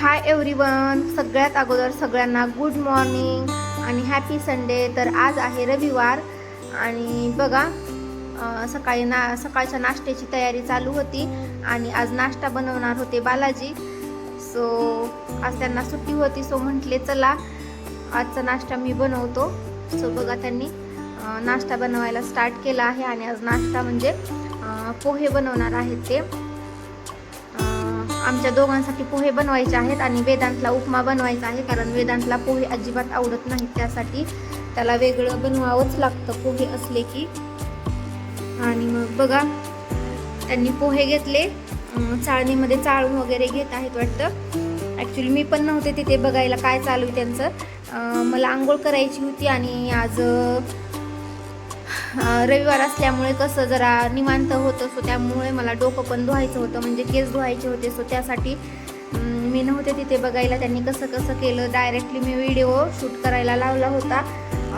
Hi everyone सगळ्यात अगोदर सगळ्यांना गुड मॉर्निंग आणि हॅपी संडे तर आज आहे रविवार आणि बघा सकाळी ना सकाळच्या नाश्त्याची तयारी चालू होती आणि आज नाश्ता बनवणार होते बालाजी. सो आज त्यांना सुट्टी होती सो म्हटले चला आजचा नाश्ता मी बनवतो. सो बघा त्यांनी नाश्ता बनवायला स्टार्ट केला आहे आणि आज नाश्ता म्हणजे पोहे बनवणार आहेत ते. आमच्या दोघांसाठी पोहे बनवायचे आहेत आणि वेदांतला उपमा बनवायचा आहे कारण वेदांतला पोहे अजिबात आवडत नाहीत त्यासाठी. त्याला वेगळं बनवावंच लागतं पोहे असले की. आणि मग बघा त्यांनी पोहे घेतले. चाळणीमध्ये चाळून वगैरे घेत आहेत वाटतं. ॲक्च्युली मी पण नव्हते तिथे बघायला काय चालू आहे त्यांचं. मला आंघोळ करायची होती आणि आज रविवार असल्यामुळे कसं जरा निवांत होतं सो त्यामुळे मला डोकं पण धुवायचं होतं म्हणजे केस धुवायचे होते सो त्यासाठी मी नव्हते तिथे बघायला त्यांनी कसं कसं केलं डायरेक्टली मी व्हिडिओ शूट करायला लावला होता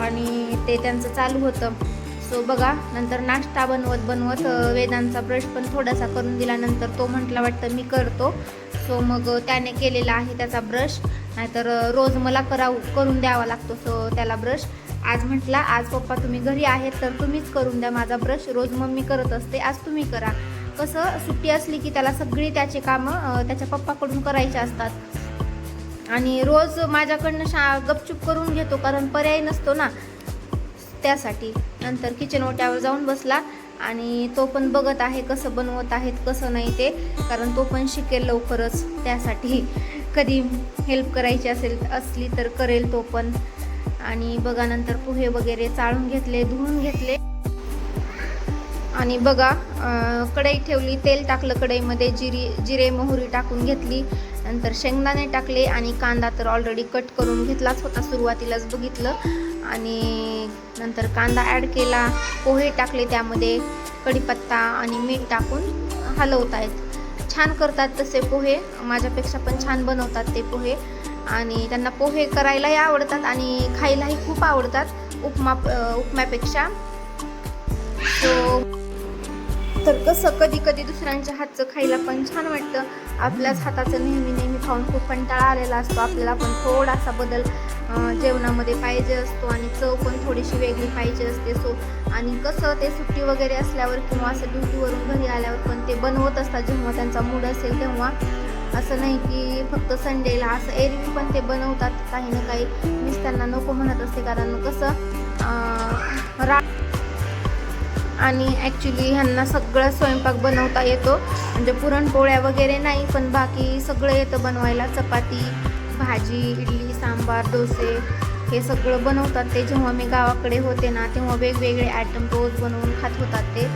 आणि ते त्यांचं चालू होतं. सो बघा नंतर नाश्ता बनवत बनवत वेदांचा ब्रश पण थोडासा करून दिल्यानंतर तो म्हटला वाटतं मी करतो. सो मग त्याने केलेला आहे त्याचा ब्रश नाहीतर रोज मला कराव करून द्यावा लागतो सो त्याला ब्रश आज म्हटला आज पप्पा तुम्ही घरी आहेत तर तुम्हीच करून द्या. माझा ब्रश रोज मम्मी करत असते आज तुम्ही करा. कसं सुट्टी असली की त्याला सगळी त्याचे कामं त्याच्या पप्पाकडून करायचे असतात. आणि रोज माझ्याकडनं शा गपचूप करून घेतो कारण पर्याय नसतो ना. त्यासाठी नंतर किचन ओट्यावर जाऊन बसला आणि तो पण बघत आहे कसं बनवत आहेत कसं नाही ते कारण तो पण शिकेल लवकरच. त्यासाठी कधी हेल्प करायची असेल असली तर करेल तो पण. आणि बघा नंतर पोहे वगैरे चाळून घेतले धुवून घेतले. आणि बघा कढई ठेवली तेल टाकलं कढईमध्ये जिरी जिरे मोहरी टाकून घेतली. नंतर शेंगदाणे टाकले आणि कांदा तर ऑलरेडी कट करून घेतलाच होता सुरुवातीलाच बघितलं. आणि नंतर कांदा ॲड केला पोहे टाकले त्यामध्ये कढीपत्ता आणि मीठ टाकून हलवत आहेत छान करतात तसे पोहे माझ्यापेक्षा पण छान बनवतात ते पोहे. आणि त्यांना पोहे करायलाही आवडतात आणि खायलाही खूप आवडतात उपमा उपमापेक्षा उपम्यापेक्षा. सो तर कसं कधी कधी दुसऱ्यांच्या हातचं खायला पण छान वाटतं. आपल्याच हाताचं नेहमी नेहमी खाऊन खूप कंटाळा आलेला असतो. आपल्याला पण थोडासा बदल जेवणामध्ये पाहिजे असतो आणि चव पण थोडीशी वेगळी पाहिजे असते. सो आणि कसं ते सुट्टी वगैरे असल्यावर किंवा असं ड्युटीवरून घरी आल्यावर पण ते बनवत असतात. जेव्हा त्यांचा मूड असेल तेव्हा. असं नाही की फक्त संडेला असं एरवी पण ते बनवतात काही ना काही. मीच त्यांना नको म्हणत असते कारण कसं रा आणि ॲक्च्युली ह्यांना सगळं स्वयंपाक बनवता येतो. म्हणजे पुरणपोळ्या वगैरे नाही पण बाकी सगळं येतं बनवायला. चपाती भाजी इडली सांबार डोसे हे सगळं बनवतात ते. जेव्हा मी गावाकडे होते ना तेव्हा वेगवेगळे आयटम रोज बनवून खात होतात ते.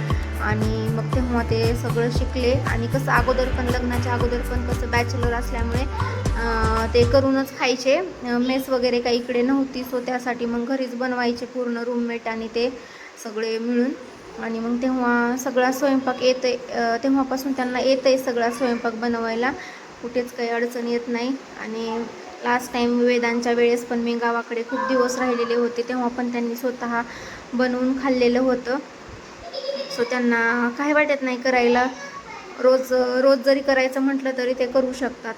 आणि मग तेव्हा ते सगळं शिकले. आणि कसं अगोदर पण लग्नाच्या अगोदर पण कसं बॅचलर असल्यामुळे ते करूनच खायचे. मेस वगैरे काही इकडे नव्हती सो त्यासाठी मग घरीच बनवायचे पूर्ण रूममेट आणि ते सगळे मिळून. आणि मग तेव्हा सगळा स्वयंपाक येतं आहे तेव्हापासून त्यांना येतं आहे सगळा स्वयंपाक बनवायला. कुठेच काही अडचण येत नाही. आणि लास्ट टाईम वेदांच्या वेळेस पण मी गावाकडे खूप दिवस राहिलेले होते तेव्हा पण त्यांनी स्वतः बनवून खाल्लेलं होतं. सो त्यांना काही वाटत नाही करायला. रोज रोज जरी करायचं म्हटलं तरी ते करू शकतात.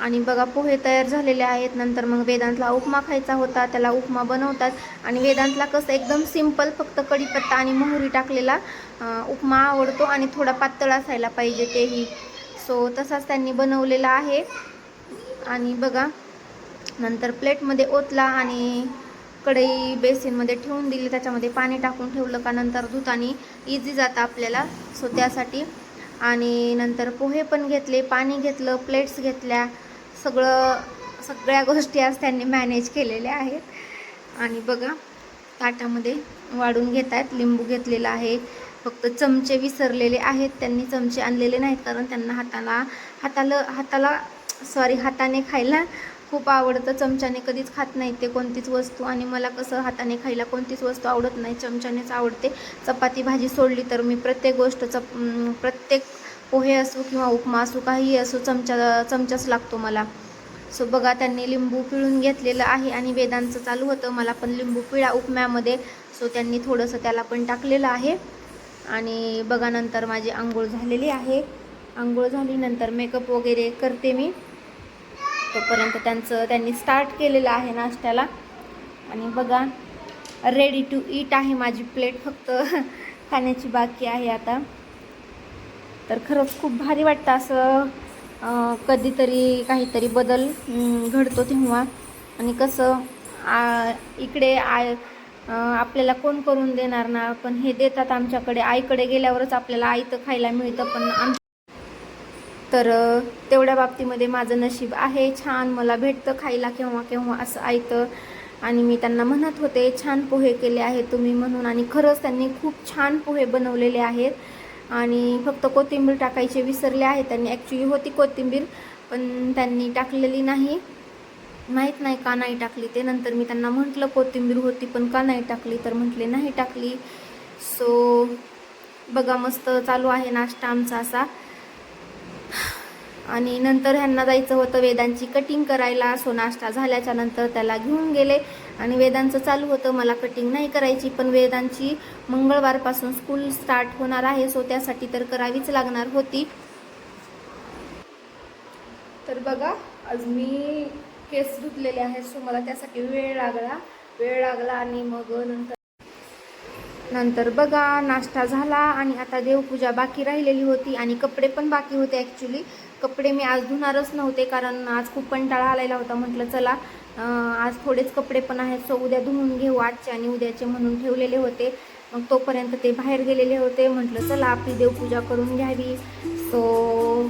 आणि बघा पोहे तयार झालेले आहेत. नंतर मग वेदांतला उपमा खायचा होता. त्याला उपमा बनवतात. आणि वेदांतला कसं एकदम सिंपल फक्त कढीपत्ता आणि मोहरी टाकलेला उपमा आवडतो आणि थोडा पातळ असायला पाहिजे तेही. सो तसाच त्यांनी बनवलेला आहे. आणि बघा नंतर प्लेटमध्ये ओतला आणि कढई बेसिनमध्ये ठेवून दिली त्याच्यामध्ये पाणी टाकून ठेवलं का नंतर धुतानी इझी जातं आपल्याला. सो त्यासाठी. आणि नंतर पोहे पण घेतले पाणी घेतलं प्लेट्स घेतल्या सगळं सगळ्या गोष्टी आज त्यांनी मॅनेज केलेल्या आहेत. आणि बघा ताटामध्ये वाढून घेत आहेत लिंबू घेतलेला आहे. फक्त चमचे विसरलेले आहेत त्यांनी चमचे आणलेले नाहीत कारण त्यांना हाताला हाताला हाताला सॉरी हाताने खायला खूप आवडतं. चमच्याने कधीच खात नाही ते कोणतीच वस्तू आणि मला कसं हाताने खायला कोणतीच वस्तू आवडत नाही चमच्यानेच आवडते. चपाती भाजी सोडली तर मी प्रत्येक गोष्ट चप प्रत्येक पोहे असो किंवा उपमा असो काहीही असो चमचा चमचाच लागतो मला. सो बघा त्यांनी लिंबू पिळून घेतलेलं आहे आणि वेदांचं चालू होतं. मला पण लिंबू पिळा उपम्यामध्ये. सो त्यांनी थोडंसं त्याला पण टाकलेलं आहे. आणि बघा नंतर माझी आंघोळ झालेली आहे. आंघोळ झाली नंतर मेकअप वगैरे करते मी. तोपर्यंत त्यांचं त्यांनी स्टार्ट केलेलं आहे नाश्त्याला. आणि बघा रेडी टू ईट आहे माझी प्लेट फक्त. खाण्याची बाकी आहे आता. तर खरंच खूप भारी वाटतं असं कधीतरी काहीतरी बदल घडतो तेव्हा. आणि कसं आ, इकडे आय आपल्याला कोण करून देणार ना पण हे देतात आमच्याकडे. आईकडे गेल्यावरच आपल्याला आयतं खायला मिळतं पण आम तर तेवढ्या बाबतीमध्ये माझं नशीब आहे. छान मला भेटतं खायला केव्हा केव्हा असं ऐकतं आणि मी त्यांना म्हणत होते छान पोहे केले आहेत तुम्ही म्हणून. आणि खरंच त्यांनी खूप छान पोहे बनवलेले आहेत. आणि फक्त कोथिंबीर टाकायचे विसरले आहेत. त्यांनी ॲक्च्युली होती कोथिंबीर पण त्यांनी टाकलेली नाही. माहीत नाही का नाही टाकली ते. नंतर मी त्यांना म्हटलं कोथिंबीर होती पण का नाही टाकली? तर म्हटले नाही टाकली. सो बघा मस्त चालू आहे नाश्ता आमचा असा. आणि नंतर ह्यांना जायचं होतं वेदांची कटिंग करायला. सो नाश्ता झाल्याच्यानंतर त्याला घेऊन गेले. आणि वेदांचं चालू होतं. मला कटिंग नाही करायची पण वेदांची मंगळवारपासून स्कूल स्टार्ट होणार आहे. सो त्यासाठी तर करावीच लागणार होती. तर बघा आज मी केस धुतलेले आहेत. सो मला त्यासाठी वेळ लागला. वेळ लागला आणि मग नंतर नंतर बघा नाश्ता झाला आणि आता देवपूजा बाकी राहिलेली होती आणि कपडे पण बाकी होते ॲक्च्युली कपडे मी आज धुणारच नव्हते कारण आज खूप कंटाळा आलेला होता. म्हटलं चला आज थोडेच कपडे पण आहेत सो उद्या धुवून घेऊ आजचे आणि उद्याचे म्हणून ठेवलेले होते. मग तोपर्यंत ते बाहेर गेलेले होते. म्हटलं चला आपली देवपूजा करून घ्यावी. सो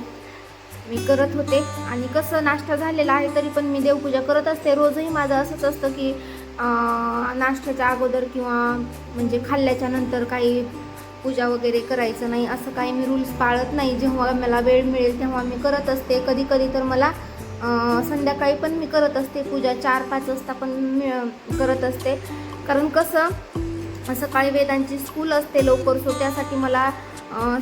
मी करत होते. आणि कसं नाश्ता झालेला आहे तरी पण मी देवपूजा करत असते. रोजही माझं असंच असतं की नाश्त्याच्या अगोदर किंवा म्हणजे खाल्ल्याच्या नंतर काही पूजा वगैरे करायचं नाही असं काही मी रूल्स पाळत नाही. जेव्हा मला वेळ मिळेल तेव्हा मी करत असते. कधी कधी तर मला संध्याकाळी पण मी करत असते पूजा. चार पाच वाजता पण मी करत असते. कारण कसं सकाळी वेदांची स्कूल असते लवकर सो त्यासाठी मला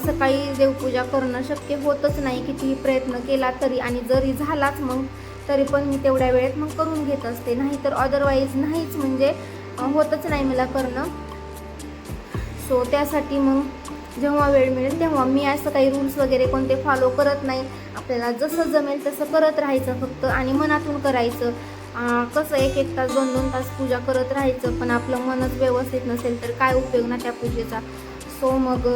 सकाळी देवपूजा करणं शक्य होतच नाही. कितीही प्रयत्न केला तरी आणि जरी झालाच मग तरी पण मी तेवढ्या वेळेत मग करून घेत असते. नाही तर अदरवाईज नाहीच म्हणजे होतच नाही मला करणं. सो त्यासाठी मग जेव्हा वेळ मिळेल तेव्हा मी असं काही रूल्स वगैरे कोणते फॉलो करत नाही. आपल्याला जसं जमेल तसं करत राहायचं फक्त आणि मनातून करायचं. कसं एक एक तास दोन दोन तास पूजा करत राहायचं पण आपलं मनच व्यवस्थित नसेल तर काय उपयोग ना त्या पूजेचा? सो मग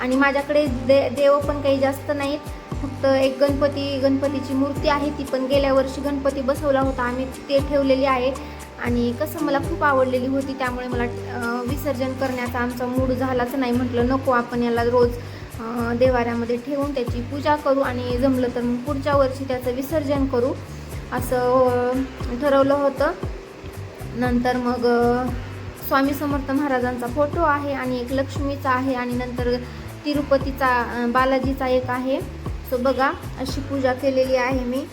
आणि माझ्याकडे दे देव पण काही जास्त नाहीत. फक्त एक गणपती गणपतीची मूर्ती आहे ती पण गेल्या वर्षी गणपती बसवला होता. आम्ही ते ठेवलेली आहे. आणि कसं मला खूप आवडलेली होती त्यामुळे मला विसर्जन करण्याचा आमचा मूड झालाच नाही. म्हटलं नको आपण याला रोज देवाऱ्यामध्ये ठेवून त्याची पूजा करू आणि जमलं तर मग पुढच्या वर्षी त्याचं विसर्जन करू असं ठरवलं होतं. नंतर मग स्वामी समर्थ महाराजांचा फोटो आहे आणि एक लक्ष्मीचा आहे आणि नंतर तिरुपतीचा बालाजीचा एक आहे. सो बघा अशी पूजा केलेली आहे मी.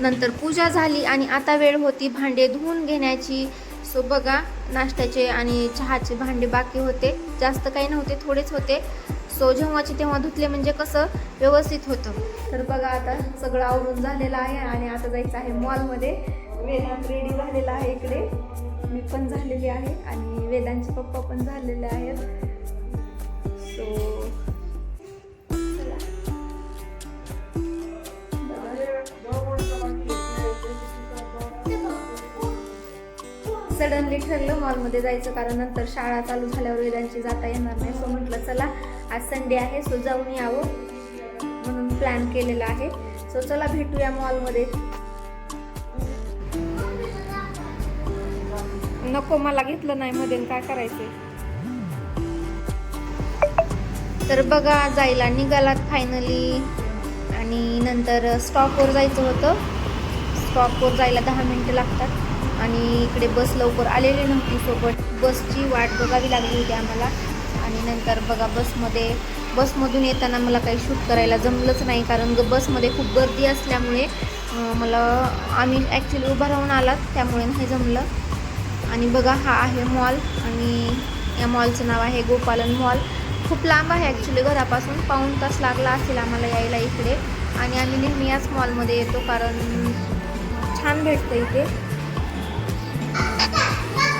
नंतर पूजा झाली आणि आता वेळ होती भांडे धुवून घेण्याची. सो बघा नाश्त्याचे आणि चहाचे भांडे बाकी होते. जास्त काही नव्हते थोडेच होते. सो जेव्हाचे तेव्हा धुतले म्हणजे कसं व्यवस्थित होतं. तर बघा आता सगळं आवरून झालेलं आहे आणि आता जायचं आहे मॉलमध्ये. वेदांत रेडी झालेला आहे इकडे. मी पण झालेली आहे आणि वेदांचे पप्पा पण झालेले आहेत. सो चला. सडनली ठरलं मॉलमध्ये जायचं कारण नंतर शाळा चालू झाल्यावर वेदांची जाता येणार नाही. सो म्हटलं चला आज संडे आहे सो जाऊन यावं म्हणून प्लॅन केलेला आहे. सो चला भेटूया मॉलमध्ये नको मला घेतलं नाही मध्ये काय करायचं तर बघा जायला निघालात फायनली आणि नंतर स्टॉपवर जायचं होतं. स्टॉपवर जायला दहा मिनटं लागतात. आणि इकडे बस लवकर आलेली नव्हती सोबत. बसची वाट बघावी लागली होती आम्हाला. आणि नंतर बघा बसमध्ये बसमधून येताना मला काही शूट करायला जमलंच नाही. कारण ग बसमध्ये खूप गर्दी असल्यामुळे मला आम्ही ॲक्च्युली उभा राहून आलात. त्यामुळे नाही जमलं. आणि बघा हा आहे मॉल आणि या मॉलचं नाव आहे गोपालन मॉल खूप लांब आहे ॲक्च्युली घरापासून पाऊण तास लागला असेल आम्हाला यायला इकडे. आणि आम्ही नेहमी याच मॉलमध्ये येतो कारण छान भेटतं इथे.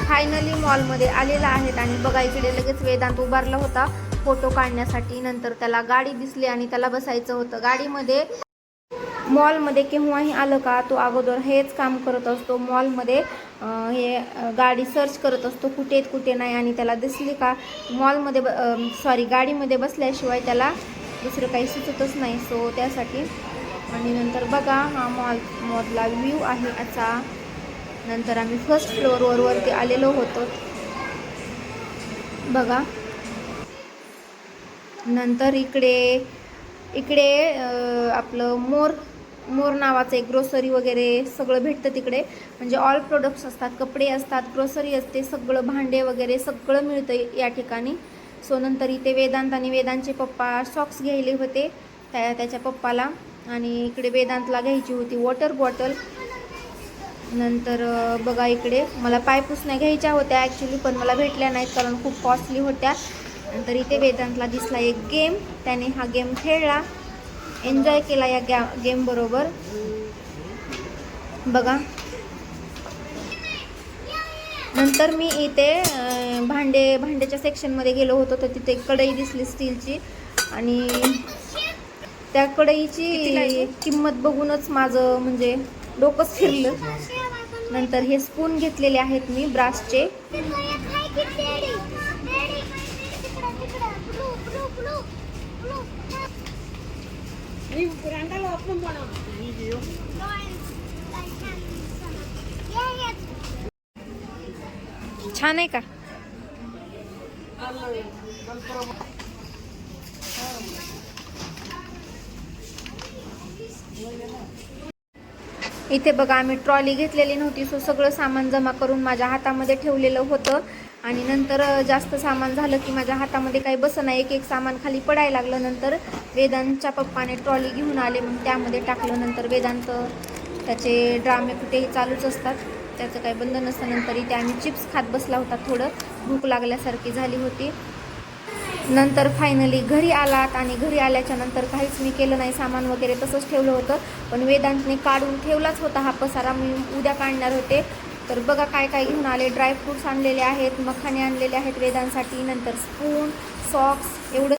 फायनली मॉलमध्ये आलेला आहेत आणि बघा इकडे लगेच वेदांत उभारला होता फोटो काढण्यासाठी. नंतर त्याला गाडी दिसली आणि त्याला बसायचं होतं. गाडीमध्ये मॉलमध्ये केव्हाही आलं का तो अगोदर हेच काम करत असतो. मॉलमध्ये हे गाडी सर्च करत असतो कुठे आहेत कुठे नाही आणि त्याला दिसली का? मॉलमध्ये सॉरी गाडीमध्ये बसल्याशिवाय त्याला दुसरं काही सुचतच नाही. सो त्यासाठी आणि नंतर बघा हा मॉल मॉलला व्ह्यू आहे असा नंतर आम्ही फर्स्ट फ्लोअरवरती आलेलो होतो. बघा. नंतर इकडे इकडे आपलं मोर मोर नावाचं एक ग्रोसरी वगैरे सगळं भेटतं तिकडे. म्हणजे ऑल प्रोडक्ट्स असतात कपडे असतात ग्रोसरी असते सगळं भांडे वगैरे सगळं मिळतं या ठिकाणी. सो नंतर इथे वेदांत आणि वेदांतचे पप्पा सॉक्स घ्यायले होते त्या त्याच्या पप्पाला. आणि इकडे वेदांतला घ्यायची होती वॉटर बॉटल नंतर बघा इकडे. मला पायपुसण्या घ्यायच्या होत्या ॲक्च्युली पण मला भेटल्या नाहीत कारण खूप कॉस्टली होत्या. नंतर इथे वेदांतला दिसला एक गेम त्याने हा गेम खेळला. एन्जॉय केला या गॅ गेमबरोबर बघा. नंतर मी इथे भांडे भांड्याच्या सेक्शनमध्ये गेलो होतो तर तिथे कढई दिसली स्टीलची आणि त्या कढईची किंमत बघूनच माझं म्हणजे डोकंच फिरलं. नंतर हे स्पून घेतलेले आहेत मी ब्रासचे छान आहे का? इथे बघा आम्ही ट्रॉली घेतलेली नव्हती सो सगळं सामान जमा करून माझ्या हातामध्ये ठेवलेलं होतं. आणि नंतर जास्त सामान झालं की माझ्या हातामध्ये काही बसना एक एक सामान खाली पडायला लागलं. नंतर वेदांतच्या पप्पाने ट्रॉली घेऊन आले. मग त्यामध्ये टाकलं. नंतर वेदांत त्याचे ड्रामे कुठेही चालूच असतात. त्याचं काही बंद नसतं. नंतर इथे आम्ही चिप्स खात बसला होता. थोडं भूक लागल्यासारखी झाली होती. नंतर फायनली घरी आलात आणि घरी आल्याच्यानंतर काहीच मी केलं नाही. सामान वगैरे तसंच ठेवलं होतं. पण वेदांतने काढून ठेवलाच होता हा पसारा. मी उद्या काढणार होते. तर बघा काय काय घेऊन आले. ड्रायफ्रूट्स आणलेले आहेत मखाने आणलेले आहेत वेदांसाठी. नंतर स्पून सॉक्स एवढं